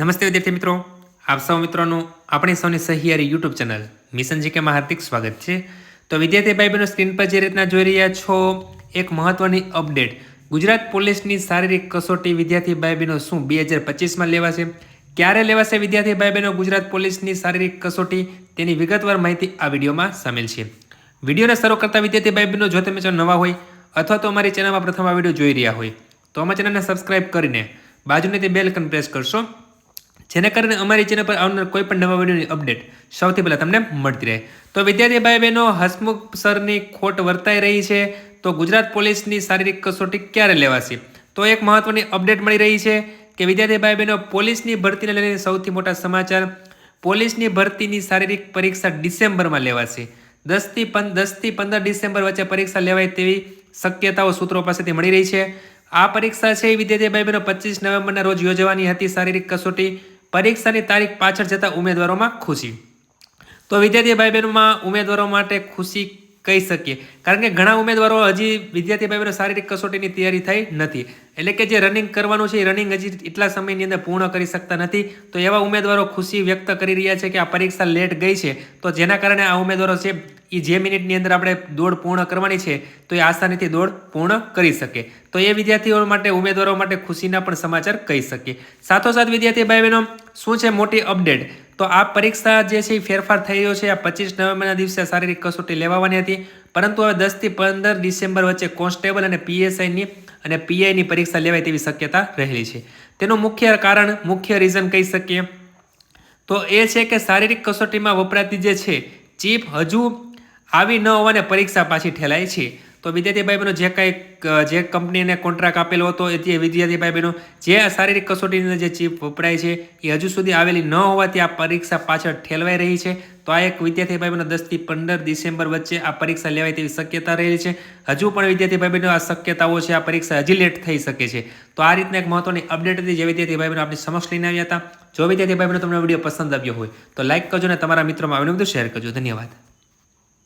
નમસ્તે વિદ્યાર્થી મિત્રો. આપ સૌ મિત્રોનું આપણી સૌની સહિયારી યુટ્યુબ ચેનલ મિશન જીકેમાં હાર્દિક સ્વાગત છે. તો વિદ્યાર્થી ભાઈ બહેનો સ્ક્રીન પર જે રીતના જોઈ રહ્યા છો, એક મહત્વની અપડેટ. ગુજરાત પોલીસની શારીરિક કસોટી વિદ્યાર્થી ભાઈ બહેનો શું બે હજાર પચીસમાં લેવાશે? ક્યારે લેવાશે વિદ્યાર્થી ભાઈ બહેનો ગુજરાત પોલીસની શારીરિક કસોટી? તેની વિગતવાર માહિતી આ વિડીયોમાં સામેલ છે. વિડીયોને શરૂ કરતા વિદ્યાર્થી ભાઈ બહેનો જો તમે જો નવા હોય અથવા તો અમારી ચેનલમાં પ્રથમ આ વીડિયો જોઈ રહ્યા હોય, તો અમારા ચેનલને સબસ્ક્રાઇબ કરીને બાજુને તે બેલ આઇકન પ્રેસ કરશો જેને કારણે અમારી ચેનલ પર આવનાર કોઈ પણ નવા વિડીયોની અપડેટ સૌથી પહેલાં તમને મળતી રહે. તો વિદ્યાર્થી ભાઈ બહેનો, હસમુખ સરની ખોટ વર્તાઈ રહી છે. તો ગુજરાત પોલીસની શારીરિક કસોટી ક્યારે લેવાશે? તો એક મહત્વની અપડેટ મળી રહી છે કે વિદ્યાર્થી ભાઈ બહેનો, પોલીસની ભરતીને લઈને સૌથી મોટા સમાચાર પોલીસની ભરતીની શારીરિક પરીક્ષા ડિસેમ્બરમાં લેવાશે. દસથી પંદ દસથી પંદર ડિસેમ્બર વચ્ચે પરીક્ષા લેવાય તેવી શક્યતાઓ સૂત્રો પાસેથી મળી રહી છે. આ પરીક્ષા છે વિદ્યાર્થી ભાઈ બહેનો પચીસ નવેમ્બરના રોજ યોજવાની હતી. શારીરિક કસોટી પરીક્ષાની તારીખ પાછળ જતા ઉમેદવારોમાં ખુશી. તો વિદ્યાર્થી ભાઈ બહેનોમાં ઉમેદવારો માટે ખુશી કહી શકીએ. કારણ કે ઘણા ઉમેદવારો હજી વિદ્યાર્થી ભાઈઓ શારીરિક કસોટીની તૈયારી થઈ નથી. એટલે કે જે રનિંગ કરવાનું છે એ રનિંગ હજી એટલા સમયની અંદર પૂર્ણ કરી શકતા નથી. તો એવા ઉમેદવારો ખુશી વ્યક્ત કરી રહ્યા છે કે આ પરીક્ષા લેટ ગઈ છે. તો જેના કારણે આ ઉમેદવારો છે એ જે મિનિટની અંદર આપણે દોડ પૂર્ણ કરવાની છે, તો એ આસાનીથી દોડ પૂર્ણ કરી શકે. તો એ વિદ્યાર્થીઓ માટે, ઉમેદવારો માટે ખુશીના પણ સમાચાર કહી શકીએ. સાથોસાથ વિદ્યાર્થી ભાઈ બહેનો શું છે મોટી અપડેટ તો આ પરીક્ષા જે છે એ ફેરફાર થઈ રહ્યો છે. આ પચીસ નવેમ્બરના દિવસે શારીરિક કસોટી લેવાની હતી. પરંતુ હવે દસથી પંદર ડિસેમ્બર વચ્ચે કોન્સ્ટેબલ અને પીએસઆઈની અને પીઆઈની પરીક્ષા લેવાય તેવી શક્યતા રહેલી છે. તેનું મુખ્ય કારણ, મુખ્ય રીઝન કહી શકીએ. તો એ છે કે શારીરિક કસોટીમાં વપરાતી જે છે, ચીપ હજુ આવી ન હોવાને પરીક્ષા પાછી ઠેલાય છે. તો વિદ્યાર્થી બહેનો જે કાંઈ જે કંપનીને કોન્ટ્રાક્ટ આપેલો હતો એ જે વિદ્યાર્થી બહેનો જે શારીરિક કસોટીની જે ચીપ વપરાય છે, એ હજુ સુધી આવેલી ન હોવાથી આ પરીક્ષા પાછળ ઠેલવાઈ રહી છે. તો આ એક વિદ્યાર્થી ભાઈ બહેનો દસથી પંદર ડિસેમ્બર વચ્ચે આ પરીક્ષા લેવાય તેવી શક્યતા રહેલી છે. હજુ પણ વિદ્યાર્થી ભાઈ બહેનો આ શક્યતાઓ છે, આ પરીક્ષા હજી લેટ થઈ શકે છે. તો આ રીતના એક મહત્વની અપડેટ હતી જે વિદ્યાર્થી ભાઈ બહેનો આપણી સમક્ષ લઈને આવ્યા હતા. જો વિદ્યાર્થી ભાઈ બહેનો તમને વીડિયો પસંદ આવ્યો હોય, તો લાઇક કરજો અને તમારા મિત્રોમાં આવીને બધું શેર કરજો. ધન્યવાદ.